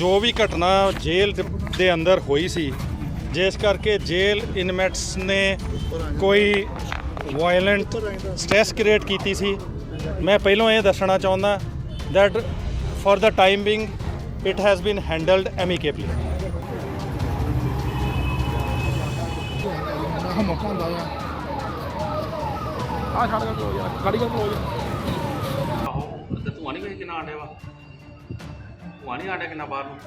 ਜੋ ਵੀ ਘਟਨਾ ਜੇਲ੍ਹ ਦੇ- ਅੰਦਰ ਹੋਈ ਸੀ ਜਿਸ ਕਰਕੇ ਜੇਲ੍ਹ ਇਨਮੇਟਸ ਨੇ ਕੋਈ ਵਾਇਲੈਂਟ ਸਟ੍ਰੈਸ ਕ੍ਰੀਏਟ ਕੀਤੀ ਸੀ। ਮੈਂ ਪਹਿਲਾਂ ਇਹ ਦੱਸਣਾ ਚਾਹੁੰਦਾ time being it has been handled amicably ਆਹ ਮੌਕਾ ਹੁੰਦਾ ਆ ਛੱਡ ਕੇ ਗਾੜੀ ਕਰ ਹੋ ਜਾ ਆਹੋ ਤੇ ਧੂੰਆਂ ਨਹੀਂ ਵੇਖ ਕਿੰਨਾ ਆਂਡਿਆ ਵਾ। ਧੂੰਆਂ ਨਹੀਂ ਆਂਡਿਆ ਕਿੰਨਾ ਬਾਹਰ ਨੂੰ?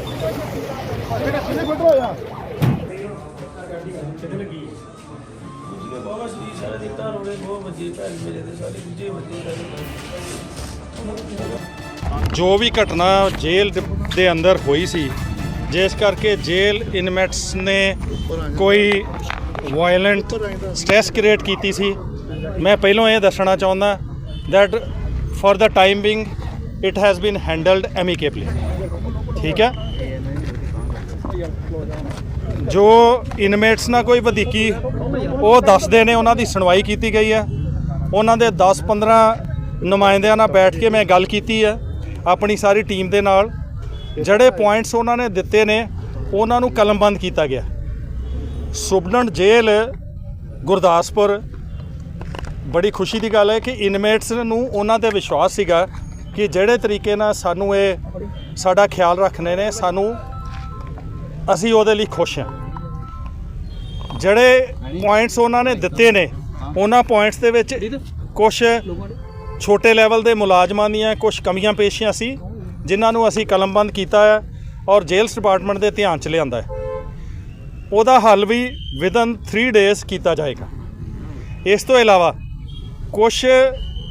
ਕਿਹੜੇ ਕਿਹਨੇ ਫੋਟੋ ਹੋਇਆ ਬਾਬਾ ਸ੍ਰੀ ਸਾਰੇ ਦੀ ਤਾਂ ਰੋੜੇ ਬਹੁਤ ਵੱਜੇ ਭੈਣ ਮੇਰੇ ਦੇ ਸਾਰੇ ਦੂਜੇ ਵੱਜੇ ਜੋ ਵੀ ਘਟਨਾ ਜੇਲ੍ਹ ਦੇ- ਦੇ ਅੰਦਰ ਹੋਈ ਸੀ ਜਿਸ ਕਰਕੇ ਜੇਲ੍ਹ ਇਨਮੇਟਸ ਨੇ ਕੋਈ ਵਾਇਲੈਂਟ ਸਟ੍ਰੈਸ ਕ੍ਰੀਏਟ ਕੀਤੀ ਸੀ। ਮੈਂ ਪਹਿਲਾਂ ਇਹ ਦੱਸਣਾ ਚਾਹੁੰਦਾ that for the time being, it has been handled amicably. ਠੀਕ ਹੈ ਜੋ ਇਨਮੇਟਸ ਨਾਲ ਕੋਈ ਵਧੀਕੀ ਉਹ ਦੱਸਦੇ ਨੇ ਉਹਨਾਂ ਦੀ ਸੁਣਵਾਈ ਕੀਤੀ ਗਈ ਹੈ ਉਹਨਾਂ ਦੇ 10-15 ਨੁਮਾਇੰਦਿਆਂ ਨਾਲ ਬੈਠ ਕੇ ਮੈਂ ਗੱਲ ਕੀਤੀ ਹੈ ਆਪਣੀ ਸਾਰੀ ਟੀਮ ਦੇ ਨਾਲ ਜਿਹੜੇ ਪੁਆਇੰਟਸ ਉਹਨਾਂ ਨੇ ਦਿੱਤੇ ਨੇ ਉਹਨਾਂ ਨੂੰ ਕਲਮਬੰਦ ਕੀਤਾ ਗਿਆ ਸੁਬਨੰਡ ਜੇਲ੍ਹ ਗੁਰਦਾਸਪੁਰ ਬੜੀ ਖੁਸ਼ੀ ਦੀ ਗੱਲ ਹੈ ਕਿ ਇਨਮੇਟਸ ਨੂੰ ਉਹਨਾਂ ਤੇ ਵਿਸ਼ਵਾਸ ਸੀਗਾ ਕਿ ਜਿਹੜੇ ਤਰੀਕੇ ਨਾਲ ਸਾਨੂੰ ਇਹ ਸਾਡਾ ਖਿਆਲ ਰੱਖਣੇ ਨੇ, ਸਾਨੂੰ ਅਸੀਂ ਉਹਦੇ ਲਈ ਖੁਸ਼ ਹਾਂ। ਜਿਹੜੇ ਪੁਆਇੰਟਸ ਉਹਨਾਂ ਨੇ ਦਿੱਤੇ ਨੇ, ਉਹਨਾਂ ਪੁਆਇੰਟਸ ਦੇ ਵਿੱਚ ਕੁਝ ਛੋਟੇ ਲੈਵਲ ਦੇ ਮੁਲਾਜ਼ਮਾਂ ਦੀਆਂ ਕੁਝ ਕਮੀਆਂ ਪੇਸ਼ੀਆਂ ਸੀ, ਜਿਨ੍ਹਾਂ ਨੂੰ ਅਸੀਂ ਕਲਮਬੰਦ ਕੀਤਾ ਹੈ ਔਰ ਜੇਲਸ ਡਿਪਾਰਟਮੈਂਟ ਦੇ ਧਿਆਨ 'ਚ ਲਿਆਂਦਾ ਹੈ। ਉਹਦਾ ਹੱਲ ਵੀ ਵਿਦਨ 3 ਡੇਜ਼ ਕੀਤਾ ਜਾਏਗਾ। ਇਸ ਤੋਂ ਇਲਾਵਾ ਕੁਝ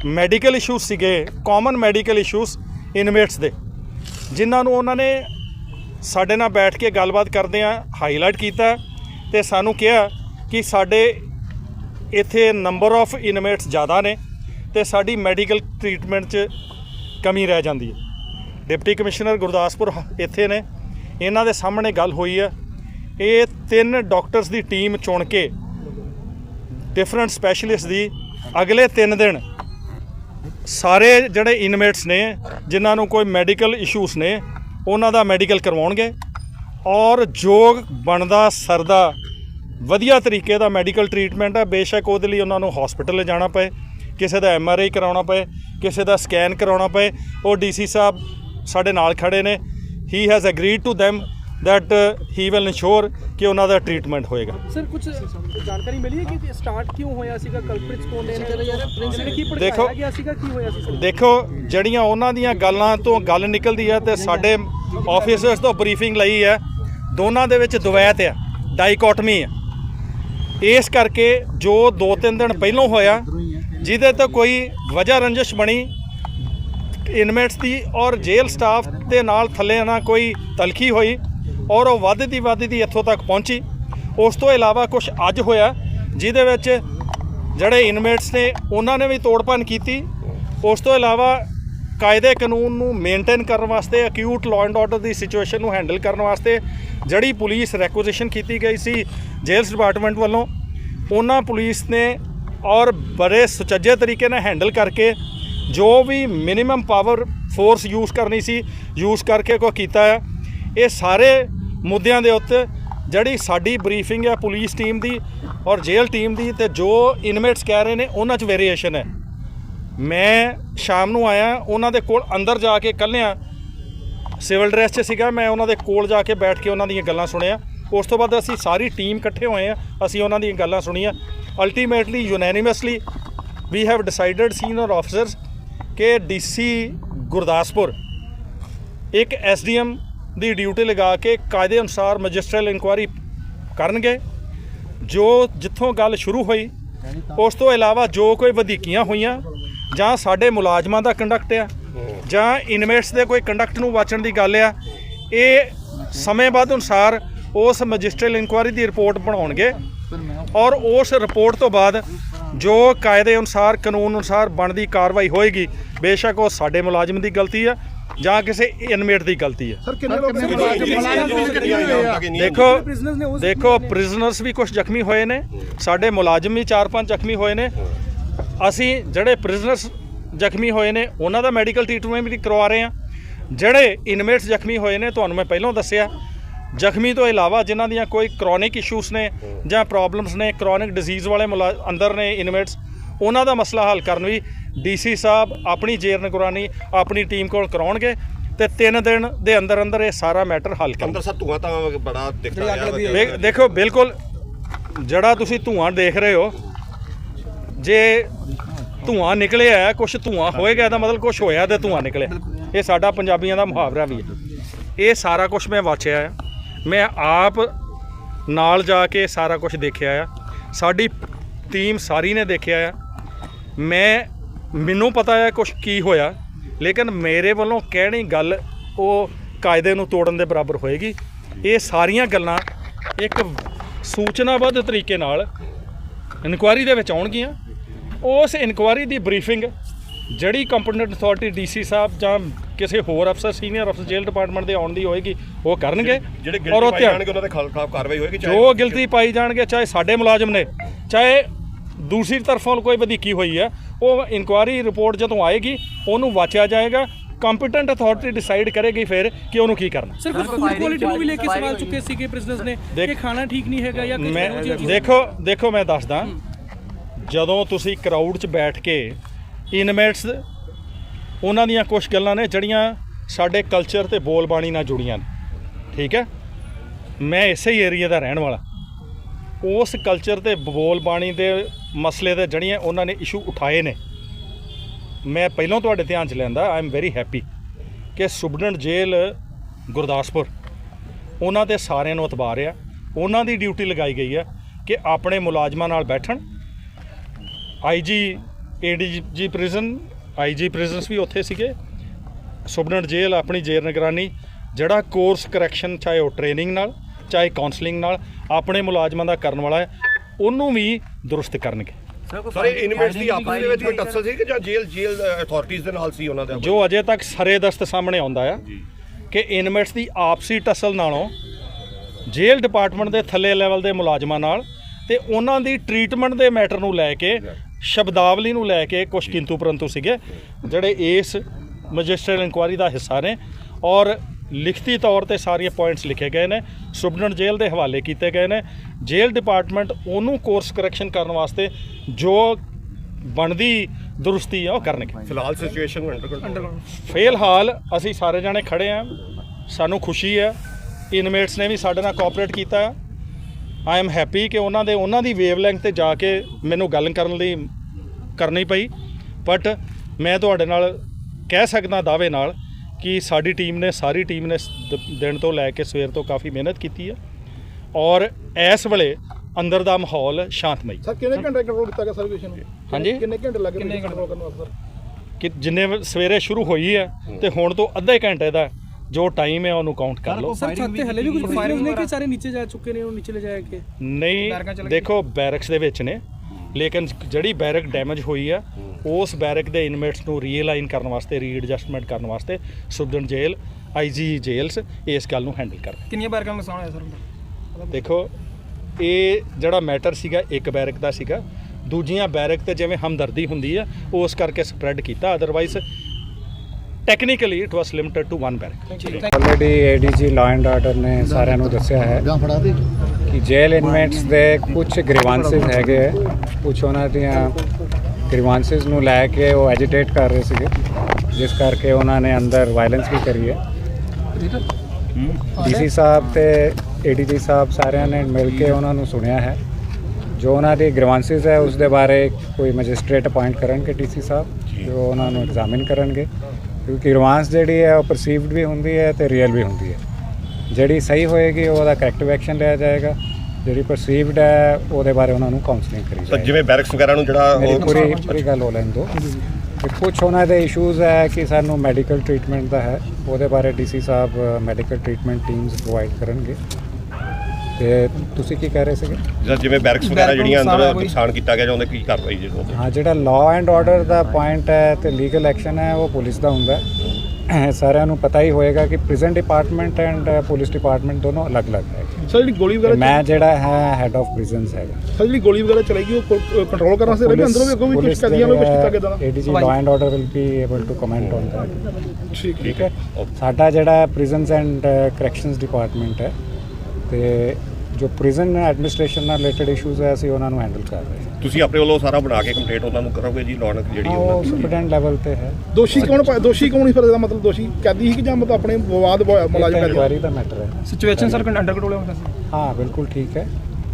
ਮੈਡੀਕਲ ਇਸ਼ੂਸ ਸੀਗੇ ਕਾਮਨ ਮੈਡੀਕਲ ਇਸ਼ੂਸ ਇਨਮੇਟਸ ਦੇ, ਜਿਨ੍ਹਾਂ ਨੂੰ ਉਹਨਾਂ ਨੇ ਸਾਡੇ ਨਾਲ ਬੈਠ ਕੇ ਗੱਲਬਾਤ ਕਰਦੇ ਆ ਹਾਈਲਾਈਟ ਕੀਤਾ ਤੇ ਸਾਨੂੰ ਕਿਹਾ ਕਿ ਸਾਡੇ ਇੱਥੇ ਨੰਬਰ ਆਫ ਇਨਮੇਟਸ ਜ਼ਿਆਦਾ ਨੇ ਤੇ ਸਾਡੀ ਮੈਡੀਕਲ ਟ੍ਰੀਟਮੈਂਟ 'ਚ ਕਮੀ ਰਹਿ ਜਾਂਦੀ ਹੈ। ਡਿਪਟੀ ਕਮਿਸ਼ਨਰ ਗੁਰਦਾਸਪੁਰ ਇੱਥੇ ਨੇ, ਇਹਨਾਂ ਦੇ ਸਾਹਮਣੇ ਗੱਲ ਹੋਈ ਹੈ। ਇਹ ਤਿੰਨ ਡਾਕਟਰਸ ਦੀ ਟੀਮ ਚੁਣ ਕੇ ਡਿਫਰੈਂਟ ਸਪੈਸ਼ਲਿਸਟ ਦੀ ਅਗਲੇ 3 ਦਿਨ ਸਾਰੇ ਜਿਹੜੇ ਇਨਮੇਟਸ ਨੇ, ਜਿਨ੍ਹਾਂ ਨੂੰ ਕੋਈ ਮੈਡੀਕਲ ਇਸ਼ੂਸ ਨੇ, ਉਹਨਾਂ ਦਾ ਮੈਡੀਕਲ ਕਰਵਾਉਣਗੇ ਔਰ ਜੋ ਬਣਦਾ ਸਰਦਾ ਵਧੀਆ ਤਰੀਕੇ ਦਾ ਮੈਡੀਕਲ ਟ੍ਰੀਟਮੈਂਟ ਹੈ ਬੇਸ਼ੱਕ ਉਹਦੇ ਲਈ ਉਹਨਾਂ ਨੂੰ ਹਸਪੀਟਲ ਲਿਜਾਣਾ ਪਏ, ਕਿਸੇ ਦਾ ਐਮ ਆਰ ਆਈ ਕਰਾਉਣਾ ਪਏ, ਕਿਸੇ ਦਾ ਸਕੈਨ ਕਰਾਉਣਾ ਪਏ। ਉਹ ਡੀਸੀ ਸਾਹਿਬ ਸਾਡੇ ਨਾਲ ਖੜੇ ਨੇ। He has agreed to them that he will ensure ਕਿ ਉਹਨਾਂ ਦਾ ਟ੍ਰੀਟਮੈਂਟ ਹੋਏਗਾ ਸਰ ਕੁਝ ਜਾਣਕਾਰੀ ਮਿਲੀ ਹੈ ਕਿ ਸਟਾਰਟ ਕਿਉਂ ਹੋਇਆ ਸੀਗਾ ਕਲਪ੍ਰਿਟਸ ਕੌਣ ਨੇ ਪ੍ਰਿੰਸ ਨੇ ਕੀ ਭੜਕਾਇਆ ਗਿਆ ਸੀਗਾ ਕੀ ਹੋਇਆ ਸੀ ਸਰ ਦੇਖੋ ਜਿਹੜੀਆਂ ਉਹਨਾਂ ਦੀਆਂ ਗੱਲਾਂ ਤੋਂ ਗੱਲ ਨਿਕਲਦੀ ਹੈ ਤੇ ਸਾਡੇ ਆਫੀਸਰਸ ਤੋਂ ਬਰੀਫਿੰਗ ਲਈ ਹੈ ਦੋਨਾਂ ਦੇ ਵਿੱਚ ਦੁਵੈਤ ਹੈ ਡਾਈਕੋਟਮੀ ਹੈ ਇਸ ਕਰਕੇ ਜੋ 2-3 ਦਿਨ ਪਹਿਲਾਂ ਹੋਇਆ ਜਿਹਦੇ ਤੋਂ ਕੋਈ ਵਜ੍ਹਾ ਰੰਜਿਸ਼ ਬਣੀ ਇਨਮੇਟਸ ਦੀ ਔਰ ਜੇਲ੍ਹ ਸਟਾਫ ਦੇ ਨਾਲ ਥੱਲੇ ਨਾ ਕੋਈ ਤਲਖੀ ਹੋਈ ਔਰ ਉਹ ਵੱਧਦੀ ਵੱਧਦੀ ਇੱਥੋਂ ਤੱਕ ਪਹੁੰਚੀ। ਉਸ ਤੋਂ ਇਲਾਵਾ ਕੁਝ ਅੱਜ ਹੋਇਆ, ਜਿਹਦੇ ਵਿੱਚ ਜਿਹੜੇ ਇਨਮੇਟਸ ਨੇ, ਉਹਨਾਂ ਨੇ ਵੀ ਤੋੜਪਨ ਕੀਤੀ। ਉਸ ਤੋਂ ਇਲਾਵਾ ਕਾਇਦੇ ਕਾਨੂੰਨ ਨੂੰ ਮੇਨਟੇਨ ਕਰਨ ਵਾਸਤੇ ਅਕਿਊਟ ਲਾਅ ਐਂਡ ਆਰਡਰ ਦੀ ਸਿਚੁਏਸ਼ਨ ਨੂੰ ਹੈਂਡਲ ਕਰਨ ਵਾਸਤੇ ਜਿਹੜੀ ਪੁਲਿਸ ਰੈਕੁਜੀਸ਼ਨ ਕੀਤੀ ਗਈ ਸੀ ਜੇਲਸ ਡਿਪਾਰਟਮੈਂਟ ਵੱਲੋਂ, ਉਹਨਾਂ ਪੁਲਿਸ ਨੇ ਔਰ ਬੜੇ ਸੁਚੱਜੇ ਤਰੀਕੇ ਨਾਲ ਹੈਂਡਲ ਕਰਕੇ ਜੋ ਵੀ ਮਿਨੀਮਮ ਪਾਵਰ ਫੋਰਸ ਯੂਜ਼ ਕਰਨੀ ਸੀ ਯੂਜ਼ ਕਰਕੇ ਕੋ ਕੀਤਾ ਹੈ। ਇਹ ਸਾਰੇ ਮੁੱਦਿਆਂ ਦੇ ਉੱਤੇ ਜਿਹੜੀ ਸਾਡੀ ਬਰੀਫਿੰਗ ਹੈ ਪੁਲਿਸ ਟੀਮ ਦੀ ਔਰ ਜੇਲ੍ਹ ਟੀਮ ਦੀ ਤੇ ਜੋ ਇਨਮੇਟਸ ਕਹਿ ਰਹੇ ਨੇ, ਉਹਨਾਂ 'ਚ ਵੇਰੀਏਸ਼ਨ ਹੈ। ਮੈਂ ਸ਼ਾਮ ਨੂੰ ਆਇਆ, ਉਹਨਾਂ ਦੇ ਕੋਲ ਅੰਦਰ ਜਾ ਕੇ ਕੱਲਿਆਂ ਸਿਵਲ ਡਰੈਸ 'ਚ ਸੀਗਾ, ਮੈਂ ਉਹਨਾਂ ਦੇ ਕੋਲ ਜਾ ਕੇ ਬੈਠ ਕੇ ਉਹਨਾਂ ਦੀਆਂ ਗੱਲਾਂ ਸੁਣਿਆ। ਉਸ ਤੋਂ ਬਾਅਦ ਅਸੀਂ ਸਾਰੀ ਟੀਮ ਇਕੱਠੇ ਹੋਏ ਆ ਅਸੀਂ ਉਹਨਾਂ ਦੀਆਂ ਗੱਲਾਂ ਸੁਣੀਆਂ। Ultimately unanimously we have decided senior officers ਕਿ ਡੀਸੀ ਗੁਰਦਾਸਪੁਰ, ਇੱਕ ਐਸਡੀਐਮ ਦੀ ਡਿਊਟੀ ਲਗਾ ਕੇ ਕਾਇਦੇ ਅਨੁਸਾਰ ਮੈਜਿਸਟਰਲ ਇਨਕੁਆਇਰੀ ਕਰਨਗੇ। ਜੋ ਜਿੱਥੋਂ ਗੱਲ ਸ਼ੁਰੂ ਹੋਈ, ਉਸ ਤੋਂ ਇਲਾਵਾ ਜੋ ਕੋਈ ਵਧੀਕੀਆਂ ਹੋਈਆਂ, ਜਾਂ ਸਾਡੇ ਮੁਲਾਜ਼ਮਾਂ ਦਾ ਕੰਡਕਟ ਆ, ਜਾਂ ਇਨਵੇਟਸ ਦੇ ਕੋਈ ਕੰਡਕਟ ਨੂੰ ਵਾਚਣ ਦੀ ਗੱਲ ਆ, ਇਹ ਸਮੇਂ ਬਾਅਦ ਅਨੁਸਾਰ ਉਸ ਮੈਜਿਸਟਰਲ ਇਨਕੁਆਇਰੀ ਦੀ ਰਿਪੋਰਟ ਬਣਾਉਣਗੇ। ਔਰ ਉਸ ਰਿਪੋਰਟ ਤੋਂ ਬਾਅਦ ਜੋ ਕਾਇਦੇ ਅਨੁਸਾਰ ਕਾਨੂੰਨ ਅਨੁਸਾਰ ਬਣਦੀ ਕਾਰਵਾਈ ਹੋਏਗੀ, ਬੇਸ਼ੱਕ ਉਹ ਸਾਡੇ ਮੁਲਾਜ਼ਮ ਦੀ ਗਲਤੀ ਆ ਜਾਂ ਕਿਸੇ ਇਨਮੇਟ ਦੀ ਗਲਤੀ ਹੈ। ਸਰ ਕਿੰਨੇ ਲੋਕ ਦੇਖੋ ਦੇਖੋ ਪ੍ਰਿਜ਼ਨਰਸ ਵੀ ਕੁਝ ਜ਼ਖਮੀ ਹੋਏ ਨੇ ਸਾਡੇ ਮੁਲਾਜ਼ਮ ਵੀ 4-5 ਜ਼ਖਮੀ ਹੋਏ ਨੇ। ਅਸੀਂ ਜਿਹੜੇ ਪ੍ਰਿਜ਼ਨਰਸ ਜ਼ਖਮੀ ਹੋਏ ਨੇ ਉਹਨਾਂ ਦਾ ਮੈਡੀਕਲ ਟ੍ਰੀਟਮੈਂਟ ਵੀ ਕਰਵਾ ਰਹੇ ਆ ਜਿਹੜੇ ਇਨਮੇਟਸ ਜ਼ਖਮੀ ਹੋਏ ਨੇ ਤੁਹਾਨੂੰ ਮੈਂ ਪਹਿਲਾਂ ਦੱਸਿਆ ਜ਼ਖਮੀ ਤੋਂ ਇਲਾਵਾ ਜਿਨ੍ਹਾਂ ਦੀਆਂ ਕੋਈ ਕ੍ਰੋਨਿਕ ਇਸ਼ੂਸ ਨੇ ਜਾਂ ਪ੍ਰੋਬਲਮਸ ਨੇ ਕ੍ਰੋਨਿਕ ਡਿਜ਼ੀਜ਼ ਵਾਲੇ ਮੁਲਾ- ਅੰਦਰ ਨੇ ਇਨਮੇਟਸ ਉਹਨਾਂ ਦਾ ਮਸਲਾ ਹੱਲ ਕਰਨ ਵੀ ਡੀਸੀ ਸਾਹਿਬ ਆਪਣੀ ਜੇਰ ਨਿਗਰਾਨੀ ਆਪਣੀ ਟੀਮ ਕੋਲ ਕਰਾਉਣਗੇ ਤੇ 3 ਦਿਨ ਦੇ ਅੰਦਰ ਅੰਦਰ ਇਹ ਸਾਰਾ ਮੈਟਰ ਹੱਲ ਕਰਨਗੇ। ਅੰਦਰ ਸਰ ਧੂਆਂ ਤਾਂ ਬੜਾ ਦਿਖਦਾ ਰਿਹਾ ਦੇਖੋ ਬਿਲਕੁਲ ਜਿਹੜਾ ਤੁਸੀਂ ਧੂਆਂ ਦੇਖ ਰਹੇ ਹੋ ਜੇ ਧੂਆਂ ਨਿਕਲਿਆ ਹੈ ਕੁਝ ਧੂਆਂ ਹੋਏਗਾ ਇਹਦਾ ਮਤਲਬ ਕੁਝ ਹੋਇਆ ਤੇ ਧੂਆਂ ਨਿਕਲਿਆ। ਇਹ ਸਾਡਾ ਪੰਜਾਬੀਆਂ ਦਾ ਮੁਹਾਵਰਾ ਵੀ ਹੈ। ਇਹ ਸਾਰਾ ਕੁਝ ਮੈਂ ਵਾਚਿਆ ਹੈ ਮੈਂ ਆਪ ਨਾਲ ਜਾ ਕੇ ਸਾਰਾ ਕੁਝ ਦੇਖਿਆ ਆ। ਸਾਡੀ ਟੀਮ ਸਾਰੀ ਨੇ ਦੇਖਿਆ ਆ। ਮੈਂ ਮੈਨੂੰ ਪਤਾ ਹੈ ਕੁਝ ਕੀ ਹੋਇਆ ਲੇਕਿਨ ਮੇਰੇ ਵੱਲੋਂ ਕਹਿਣੀ ਗੱਲ ਉਹ ਕਾਇਦੇ ਨੂੰ ਤੋੜਨ ਦੇ ਬਰਾਬਰ ਹੋਏਗੀ। ਇਹ ਸਾਰੀਆਂ ਗੱਲਾਂ ਇੱਕ ਸੂਚਨਾਬੱਧ ਤਰੀਕੇ ਨਾਲ ਇਨਕੁਆਇਰੀ ਦੇ ਵਿੱਚ ਆਉਣਗੀਆਂ। ਉਸ ਇਨਕੁਆਇਰੀ ਦੀ ਬਰੀਫਿੰਗ ਜਿਹੜੀ ਕੰਪੀਟੈਂਟ ਅਥਾਰਟੀ ਡੀਸੀ ਸਾਹਿਬ ਜਾਂ ਕਿਸੇ ਹੋਰ ਅਫਸਰ ਸੀਨੀਅਰ ਅਫਸਰ ਜੇਲ੍ਹ ਡਿਪਾਰਟਮੈਂਟ ਦੇ ਆਉਣ ਦੀ ਹੋਏਗੀ ਉਹ ਕਰਨਗੇ। ਜਿਹੜੇ ਔਰ ਉਹ ਗਿਲਟੀ ਧਿਆਨ- ਜਾਣਗੇ ਉਹਨਾਂ ਦੇ ਖਿਲਾਫ ਕਾਰਵਾਈ ਹੋਏਗੀ ਜੋ ਗਿਲਤੀ ਪਾਈ ਜਾਣਗੇ ਚਾਹੇ ਸਾਡੇ ਮੁਲਾਜ਼ਮ ਨੇ ਚਾਹੇ ਦੂਸਰੀ ਤਰਫੋਂ ਕੋਈ ਵਧੀਕੀ ਹੋਈ ਹੈ ਉਹ ਇਨਕੁਆਇਰੀ ਰਿਪੋਰਟ ਜਦੋਂ ਆਏਗੀ ਉਹਨੂੰ ਵਾਚਿਆ ਜਾਏਗਾ ਕੰਪੀਟੈਂਟ ਅਥਾਰਟੀ ਡਿਸਾਈਡ ਕਰੇਗੀ ਫਿਰ ਕਿ ਉਹਨੂੰ ਕੀ ਕਰਨਾ। ਸਰ ਕੁਝ ਫੂਡ ਕੁਆਲਿਟੀ ਨੂੰ ਵੀ ਲੈ ਕੇ ਸਵਾਲ ਚੁੱਕੇ ਸੀਗੇ ਪ੍ਰਿਜ਼ਨਰਸ ਨੇ ਕਿ ਖਾਣਾ ਠੀਕ ਨਹੀਂ ਹੈਗਾ ਜਾਂ ਕੁਝ। ਦੇਖੋ ਦੇਖੋ ਮੈਂ ਦੱਸਦਾ। ਜਦੋਂ ਤੁਸੀਂ ਕਰਾਊਡ 'ਚ ਬੈਠ ਕੇ ਇਨਮੇਟਸ ਉਹਨਾਂ ਦੀਆਂ ਕੁਝ ਗੱਲਾਂ ਨੇ ਜਿਹੜੀਆਂ ਸਾਡੇ ਕਲਚਰ ਤੇ ਬੋਲ ਬਾਣੀ ਨਾਲ ਜੁੜੀਆਂ ਨੇ। ਠੀਕ ਹੈ? ਮੈਂ ਇਸੇ ਹੀ ਏਰੀਆ ਦਾ ਰਹਿਣ ਵਾਲਾ। ਉਸ ਕਲਚਰ ਤੇ ਬੋਲ ਬਾਣੀ ਦੇ ਮਸਲੇ ਦੇ ਜਿਹੜੀਆਂ ਉਹਨਾਂ ਨੇ ਇਸ਼ੂ ਉਠਾਏ ਨੇ। ਮੈਂ ਪਹਿਲਾਂ ਤੁਹਾਡੇ ਧਿਆਨ 'ਚ ਲੈਂਦਾ ਆਈ ਐਮ ਵੈਰੀ ਹੈਪੀ ਕਿ ਸੁਬਡੈਂਟ ਜੇਲ੍ਹ ਗੁਰਦਾਸਪੁਰ, ਉਹਨਾਂ ਤੇ ਸਾਰਿਆਂ ਨੂੰ ਇਤਬਾਰ ਆ। ਉਹਨਾਂ ਦੀ ਡਿਊਟੀ ਲਗਾਈ ਗਈ ਹੈ ਕਿ ਆਪਣੇ ਮੁਲਾਜ਼ਮਾਂ ਨਾਲ ਬੈਠਣ। IG ADG prison IG prisons ਵੀ ਉੱਥੇ ਸੀਗੇ। ਸੁਬਡੈਂਟ ਜੇਲ੍ਹ ਆਪਣੀ ਜੇਰ ਨਿਗਰਾਨੀ, ਜਿਹੜਾ ਕੋਰਸ ਕਰੈਕਸ਼ਨ ਚਾਹੇ ਉਹ ਟ੍ਰੇਨਿੰਗ ਨਾਲ, ਚਾਹੇ ਕਾਉਂਸਲਿੰਗ ਨਾਲ ਆਪਣੇ ਮੁਲਾਜ਼ਮਾਂ ਦਾ ਕਰਨ ਵਾਲਾ ਹੈ। ਉਹਨੂੰ ਵੀ ਦਰੁਸਤ ਕਰਨਗੇ। ਸਰ ਇਹ ਇਨਮੇਟਸ ਦੀ ਆਪਸ ਦੇ ਵਿੱਚ ਕੋਈ ਟੱਸਲ ਸੀ ਕਿ ਜਾਂ ਜੇਲ੍ਹ ਜੇਲ੍ਹ ਅਥਾਰਟੀਆਂ ਦੇ ਨਾਲ ਸੀ ਉਹਨਾਂ ਦਾ? ਜੋ ਅਜੇ ਤੱਕ ਸਰੇ ਦਸਤ ਸਾਹਮਣੇ ਆਉਂਦਾ ਆ ਕਿ ਇਨਮੇਟਸ ਦੀ ਆਪਸੀ ਟਸਲ ਨਾਲੋਂ ਜੇਲ੍ਹ ਡਿਪਾਰਟਮੈਂਟ ਦੇ ਥੱਲੇ ਲੈਵਲ ਦੇ ਮੁਲਾਜ਼ਮਾਂ ਨਾਲ ਤੇ ਉਹਨਾਂ ਦੀ ਟ੍ਰੀਟਮੈਂਟ ਦੇ ਮੈਟਰ ਨੂੰ ਲੈ ਕੇ ਸ਼ਬਦਾਵਲੀ ਨੂੰ ਲੈ ਕੇ ਕੁਝ ਕਿੰਤੂ ਪਰੰਤੂ ਸੀਗੇ ਜਿਹੜੇ ਇਸ ਮੈਜਿਸਟਰੇਟ ਇਨਕੁਆਇਰੀ ਦਾ ਹਿੱਸਾ ਨੇ ਔਰ ਲਿਖਤੀ ਤੌਰ ਤੇ ਸਾਰੇ ਪੁਆਇੰਟਸ ਲਿਖੇ ਗਏ ਨੇ। ਸੁਬਡੈਂਟ ਜੇਲ੍ਹ ਦੇ ਹਵਾਲੇ ਕੀਤੇ ਗਏ ਨੇ। ਜੇਲ੍ਹ ਡਿਪਾਰਟਮੈਂਟ ਉਹਨੂੰ ਕੋਰਸ ਕਰੈਕਸ਼ਨ ਕਰਨ ਵਾਸਤੇ ਜੋ ਬਣਦੀ ਦੁਰਸਤੀ ਆ ਉਹ ਕਰਨਗੇ। ਫਿਲਹਾਲ ਸਿਚੁਏਸ਼ਨ ਨੂੰ ਅੰਡਰ ਕੰਟਰੋਲ ਫਿਲਹਾਲ ਅਸੀਂ ਸਾਰੇ ਜਾਣੇ ਖੜੇ ਆ। ਸਾਨੂੰ ਖੁਸ਼ੀ ਹੈ ਇਨਮੇਟਸ ਨੇ ਵੀ ਸਾਡੇ ਨਾਲ ਕੋਆਪਰੇਟ ਕੀਤਾ। ਹੈ ਆਈ ਐਮ ਹੈਪੀ ਕਿ ਉਹਨਾਂ ਦੇ ਉਹਨਾਂ ਦੀ ਵੇਵਲੈਂਥ ਤੇ ਜਾ ਕੇ ਮੈਨੂੰ ਗੱਲ ਕਰਨ ਲਈ ਕਰਨੀ ਪਈ। ਬਟ ਮੈਂ ਤੁਹਾਡੇ ਨਾਲ ਕਹਿ ਸਕਦਾ ਦਾਅਵੇ ਨਾਲ ਕਿ ਸਾਡੀ ਟੀਮ ਨੇ ਸਾਰੀ ਟੀਮ ਨੇ ਦਿਨ ਤੋਂ ਲੈ ਕੇ ਸਵੇਰ ਤੋਂ ਕਾਫੀ ਮਿਹਨਤ ਕੀਤੀ ਹੈ ਔਰ ਇਸ ਵੇਲੇ ਅੰਦਰ ਦਾ ਮਾਹੌਲ ਸ਼ਾਂਤਮਈ। ਸਰ ਕਿੰਨੇ ਘੰਟੇ ਕੰਟਰੋਲ ਕੀਤਾ ਗਿਆ ਸਰਵਿਸ਼ਨ ਨੂੰ? ਹਾਂਜੀ? ਕਿੰਨੇ ਘੰਟੇ ਲੱਗੇ ਕਿੰਨੇ ਕੰਟਰੋਲ ਕਰਨ ਵਾਸਤੇ? ਸਰ ਕਿ ਜਿੰਨੇ ਸਵੇਰੇ ਸ਼ੁਰੂ ਹੋਈ ਹੈ ਤੇ ਹੁਣ ਤੋਂ ਅੱਧੇ ਘੰਟੇ ਦਾ ਜੋ ਟਾਈਮ ਹੈ ਉਹਨੂੰ ਕਾਊਂਟ ਕਰ ਲਓ। ਸਰ ਛੱਤ ਤੇ ਹਲੇ ਵੀ ਕੁਝ ਪ੍ਰਿਜ਼ਨਰਸ ਨੇ ਕਿ ਸਾਰੇ ਨੀਚੇ ਜਾ ਚੁੱਕੇ ਨੇ ਉਹ ਨੀਚੇ ਲੈ ਜਾਏ ਕਿ? ਨਹੀਂ ਦੇਖੋ ਬੈਰਕਸ ਦੇ ਵਿੱਚ ਨੇ ਲੇਕਿਨ ਜਿਹੜੀ ਬੈਰਕ ਡੈਮੇਜ ਹੋਈ ਆ ਉਸ ਬੈਰਕ ਦੇ ਇਨਮੇਟਸ ਨੂੰ ਰੀਅਲਾਈਨ ਕਰਨ ਵਾਸਤੇ ਰੀਐਡਜਸਟਮੈਂਟ ਕਰਨ ਵਾਸਤੇ ਸੁਬਡਨ ਜੇਲ੍ਹ ਆਈਜੀ ਜੇਲਸ ਇਸ ਗੱਲ ਨੂੰ ਹੈਂਡਲ ਕਰ ਕਿੰਨੀਆਂ ਬੈਰਕਾਂ ਨੂੰ ਨੁਕਸਾਨ ਹੋਇਆ ਸਰ ਦੇਖੋ ਇਹ ਜਿਹੜਾ ਮੈਟਰ ਸੀਗਾ ਇੱਕ ਬੈਰਕ ਦਾ ਸੀਗਾ ਦੂਜੀਆਂ ਬੈਰਕ ਤੇ ਜਿਵੇਂ ਹਮਦਰਦੀ ਹੁੰਦੀ ਆ ਉਸ ਕਰਕੇ ਸਪਰੈਡ ਕੀਤਾ otherwise technically it was limited to one barrack already ADG law and order ਨੇ ਸਾਰਿਆਂ ਨੂੰ ਦੱਸਿਆ ਹੈ ਕਿ ਜੇਲ ਇਨਮੇਟਸ ਦੇ ਕੁਝ ਗ੍ਰੀਵਾਂਸਸ ਹੈਗੇ ਹੈ ਕੁਝ ਉਹਨਾਂ ਦੀਆਂ ਗ੍ਰੀਵਾਂਸਸ ਨੂੰ ਲੈ ਕੇ ਉਹ ਐਜੀਟੇਟ ਕਰ ਰਹੇ ਸੀਗੇ। ਜਿਸ ਕਰਕੇ ਉਹਨਾਂ ਨੇ ਅੰਦਰ ਵਾਇਲੈਂਸ ਵੀ ਕਰੀ ਹੈ। ਡੀਸੀ ਸਾਹਿਬ ਤੇ ਏਡੀਜੀ ਸਾਹਿਬ ਸਾਰਿਆਂ ਨੇ ਮਿਲ ਕੇ ਉਹਨਾਂ ਨੂੰ ਸੁਣਿਆ ਹੈ। ਜੋ ਉਹਨਾਂ ਦੀ ਗ੍ਰੀਵਾਂਸਸ ਹੈ ਉਸ ਦੇ ਬਾਰੇ ਕੋਈ ਮੈਜਿਸਟ੍ਰੇਟ ਅਪਾਇੰਟ ਕਰਨਗੇ ਡੀਸੀ ਸਾਹਿਬ ਜੋ। ਉਹਨਾਂ ਨੂੰ ਐਗਜ਼ਾਮਿਨ ਕਰਨਗੇ। ਕਿਉਂਕਿ ਗ੍ਰੀਵਾਂਸ ਜਿਹੜੀ ਹੈ ਉਹ ਪਰਸੀਵਡ ਵੀ ਹੁੰਦੀ ਹੈ ਤੇ ਰੀਅਲ ਵੀ ਹੁੰਦੀ ਹੈ। ਜਿਹੜੀ ਸਹੀ ਹੋਏਗੀ ਉਹਦਾ ਕਰੈਕਟਿਵ ਐਕਸ਼ਨ ਲਿਆ ਜਾਏਗਾ। ਜਿਹੜੀ ਪਰਸੀਵਡ ਹੈ ਉਹਦੇ ਬਾਰੇ ਉਹਨਾਂ ਨੂੰ ਕਾਉਂਸਲਿੰਗ ਕਰੀ ਜਾਏਗੀ ਜਿਵੇਂ ਬੈਰਕਸ ਵਗੈਰਾ ਨੂੰ ਜਿਹੜਾ ਮੇਰੀ ਉਹ ਪੂਰੀ ਪੂਰੀ ਗੱਲ ਹੋ ਲੈਣ ਤੇ ਕੁਝ ਉਹਨਾਂ ਦੇ ਇਸ਼ੂਜ਼ ਹੈ ਕਿ ਸਾਨੂੰ ਮੈਡੀਕਲ ਟ੍ਰੀਟਮੈਂਟ ਦਾ ਹੈ। ਉਹਦੇ ਬਾਰੇ ਡੀਸੀ ਸਾਹਿਬ ਮੈਡੀਕਲ ਟ੍ਰੀਟਮੈਂਟ ਟੀਮਸ ਪ੍ਰੋਵਾਈਡ ਕਰਨਗੇ। ਤੇ ਤੁਸੀਂ ਕੀ ਕਹਿ ਰਹੇ ਸੀਗੇ? ਜਾਂ ਜਿਵੇਂ ਬੈਰਕਸ ਵਗੈਰਾ ਜਿਹੜੀਆਂ ਅੰਦਰ ਨੁਕਸਾਨ ਕੀਤਾ ਗਿਆ ਜਾਂ ਉਹਦੇ ਕੀ ਕਾਰਵਾਈ ਜੀ ਹਾਂ? ਜਿਹੜਾ ਲਾਅ ਐਂਡ ਆਰਡਰ ਦਾ ਪੁਆਇੰਟ ਹੈ ਤੇ ਲੀਗਲ ਐਕਸ਼ਨ ਹੈ ਉਹ ਪੁਲਿਸ ਦਾ ਹੁੰਦਾ ਹੈ। ਸਾਰਿਆਂ ਨੂੰ ਪਤਾ ਹੀ ਹੋਏਗਾ ਕਿ prison department and police department ਦੋਨੋਂ ਅਲੱਗ-ਅਲੱਗ ਹੈ। ਸਰ ਜਿਹੜੀ ਗੋਲੀ ਵਗੈਰਾ ਮੈਂ ਜਿਹੜਾ ਹੈ ਹੈਡ ਆਫ ਪ੍ਰਿਜ਼ਨਸ ਹੈਗਾ। ਸਰ ਜਿਹੜੀ ਗੋਲੀ ਵਗੈਰਾ ਚਲਾਈ ਗਈ ਉਹ ਕੰਟਰੋਲ ਕਰਨ ਵਾਸਤੇ ਰਹੀ ਅੰਦਰੋਂ ਵੀ ਅੱਗੋਂ ਵੀ ਕੁਝ ਕਦੀਆਂ ਨੂੰ ਕੁਝ ਕੀਤਾ ਗਿਆ ਦਾ ADG law and order will be able to comment on that ਠੀਕ ਠੀਕ ਹੈ? ਸਾਡਾ ਜਿਹੜਾ ਪ੍ਰਿਜ਼ਨਸ ਐਂਡ ਕਰੈਕਸ਼ਨਸ ਡਿਪਾਰਟਮੈਂਟ ਹੈ। ਤੇ ਜੋ ਪ੍ਰਿਜ਼ਨ ਐਡਮਿਨਿਸਟ੍ਰੇਸ਼ਨ ਨਾਲ ਰਿਲੇਟਡ ਇਸ਼ੂਜ਼ ਹੈ ਅਸੀਂ ਉਹਨਾਂ ਨੂੰ ਹੈਂਡਲ ਕਰ ਰਹੇ ਹਾਂ। ਤੁਸੀਂ ਆਪਣੇ ਵੱਲੋਂ ਸਾਰਾ ਬਣਾ ਕੇ ਕੰਪਲੀਟ ਉਹਨਾਂ ਨੂੰ ਕਰੋਗੇ ਜੀ ਲੌਨਕ ਜਿਹੜੀ ਉਹ ਸੁਪਰਡੈਂਟ ਲੈਵਲ ਤੇ ਹੈ। ਦੋਸ਼ੀ ਕੌਣ ਪਾ- ਦੋਸ਼ੀ ਕੌਣ ਸੀ ਫਿਰ ਇਹਦਾ ਮਤਲਬ ਦੋਸ਼ੀ ਕੈਦੀ ਸੀ ਕਿ ਜਾਂ ਮਤਲਬ ਆਪਣੇ ਵਿਵਾਦ ਹੋਇਆ ਮੁਲਾਜ਼ਮ ਕੈਦੀ ਇਨਕੁਆਇਰੀ ਦਾ ਮੈਟਰ ਹੈ। ਸਿਚੁਏਸ਼ਨ ਸਰ ਅੰਡਰ ਕੰਟਰੋਲ ਹੈ ਹਾਂ ਬਿਲਕੁਲ ਠੀਕ ਹੈ।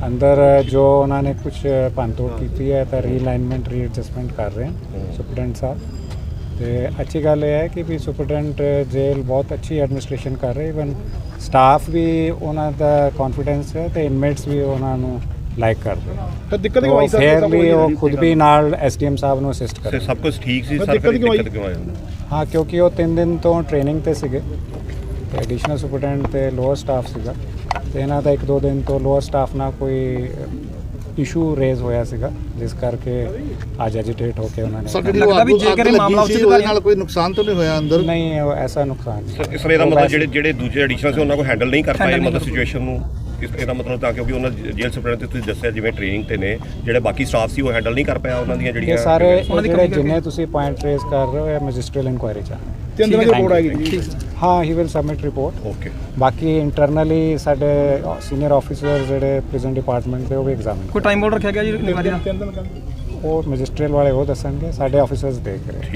ਅੰਦਰ ਜੋ ਉਹਨਾਂ ਨੇ ਕੁਝ ਭੰਨਤੋੜ ਕੀਤੀ ਹੈ ਤਾਂ ਰੀਅਲਾਈਨਮੈਂਟ ਰੀਐਡਜਸਟਮੈਂਟ ਕਰ ਰਹੇ ਹਨ ਸੁਪਰਡੈਂਟ ਸਾਹਿਬ। ਤੇ ਅੱਛੀ ਗੱਲ ਇਹ ਹੈ ਕਿ ਵੀ ਸੁਪਰਡੈਂਟ ਜੇਲ੍ਹ ਬਹੁਤ ਅੱਛੀ ਐਡਮਿਨਿਸਟ੍ਰੇਸ਼ਨ ਕਰ ਰਹੇ ਇਵਨ ਸਟਾਫ ਵੀ ਉਹਨਾਂ ਦਾ ਕੌਨਫੀਡੈਂਸ ਹੈ ਤੇ ਇਨਮੇਟਸ ਵੀ ਉਹਨਾਂ ਨੂੰ ਲਾਈਕ ਕਰਦੇ ਫਿਰ ਦਿੱਕਤ ਕਿਉਂ ਆਈ ਸਰ? ਫੇਅਰਲੀ ਉਹ ਖੁਦ ਵੀ ਨਾਲ ਐਸਡੀਐਮ ਸਾਹਿਬ ਨੂੰ ਅਸਿਸਟ ਤੇ ਕਰ ਸਭ ਕੁਝ ਠੀਕ ਸੀ ਫਿਰ ਸਰ ਦਿੱਕਤ ਫਿਰ ਕਿਉਂ ਆਈ? ਦਿੱਕਤ ਕਿਉਂ ਆਈ ਹਾਂ ਕਿਉਂਕਿ ਉਹ 3 ਦਿਨ ਤੋਂ ਟ੍ਰੇਨਿੰਗ ਤੇ ਸੀਗੇ। ਤੇ ਐਡੀਸ਼ਨਲ ਸੁਪਰਡੈਂਟ ਤੇ ਲੋਅਰ ਸਟਾਫ ਸੀਗਾ। ਤੇ ਇਹਨਾਂ ਦਾ ਇੱਕ ਦੋ ਦਿਨ ਤੋਂ ਲੋਅਰ ਸਟਾਫ ਨਾਲ ਕੋਈ ਇਸ਼ੂ ਰੇਜ਼ ਹੋਇਆ ਸੀਗਾ ਜਿਸ ਕਰਕੇ ਅੱਜ ਐਜੀਟੇਟ ਹੋ ਕੇ ਉਹਨਾਂ ਨੇ ਲੱਗਦਾ ਵੀ ਜੇਕਰ ਇਹ ਮਾਮਲਾ ਉੱਚ ਅਧਿਕਾਰੀ ਨਾਲ ਕੋਈ ਨੁਕਸਾਨ ਤਾਂ ਨਹੀਂ ਹੋਇਆ ਅੰਦਰ? ਨਹੀਂ ਉਹ ਐਸਾ ਨੁਕਸਾਨ ਨਹੀਂ ਸਰ ਇਸ ਤਰ੍ਹਾਂ ਦਾ ਮਤਲਬ ਜਿਹੜੇ ਜਿਹੜੇ ਦੂਜੇ ਐਡੀਸ਼ਨ ਸੀ ਉਹਨਾਂ ਕੋ ਹੈਂਡਲ ਨਹੀਂ ਕਰ ਪਾਏ ਮਤਲਬ ਸਿਚੁਏਸ਼ਨ ਨੂੰ। ਇਹਦਾ ਮਤਲਬ ਤਾਂ ਕਿਉਂਕਿ ਉਹਨਾਂ ਜੇਲ੍ਹ ਸੁਪਰਡੈਂਟ ਤੇ ਤੁਸੀਂ ਦੱਸਿਆ ਜਿਵੇਂ ਟ੍ਰੇਨਿੰਗ ਤੇ ਨੇ ਜਿਹੜੇ ਬਾਕੀ ਸਟਾਫ ਸੀ ਉਹ ਹੈਂਡਲ ਨਹੀਂ ਕਰ ਪਾਇਆ ਉਹਨਾਂ ਦੀਆਂ ਇਹ ਜਿਹੜੀਆਂ ਸਾਰੇ ਇਹ ਜਿਹੜੇ ਜਿੰਨੇ ਤੁਸੀਂ ਪੁਆਇੰਟ ਰੇਜ਼ ਕਰ ਰਹੇ ਹੋ ਇਹ ਮੈਜਿਸਟਰੀਅਲ ਇਨਕੁਆਇਰੀ ਚ ਦੀ Thank ਰਿਪੋਰਟ. ਆਏਗੀ। ਜੀ ਹਾਂ। He will submit report okay ਬਾਕੀ ਇੰਟਰਨਲੀ ਸਾਡੇ ਸੀਨੀਅਰ ਆਫੀਸਰ ਜਿਹੜੇ ਪ੍ਰਿਜ਼ਨ ਡਿਪਾਰਟਮੈਂਟ ਦੇ ਉਹ ਵੀ ਐਗਜ਼ਾਮਿਨ ਕੋਈ ਟਾਈਮ ਬੋਰਡ ਰੱਖਿਆ ਗਿਆ ਜੀ ਇਨਕੁਆਇਰੀ ਦਾ ਉਹ ਮੈਜਿਸਟਰੀਅਲ ਵਾਲੇ ਉਹ ਦੱਸਣਗੇ ਸਾਡੇ ਆਫੀਸਰਸ ਦੇਖ ਰਹੇ।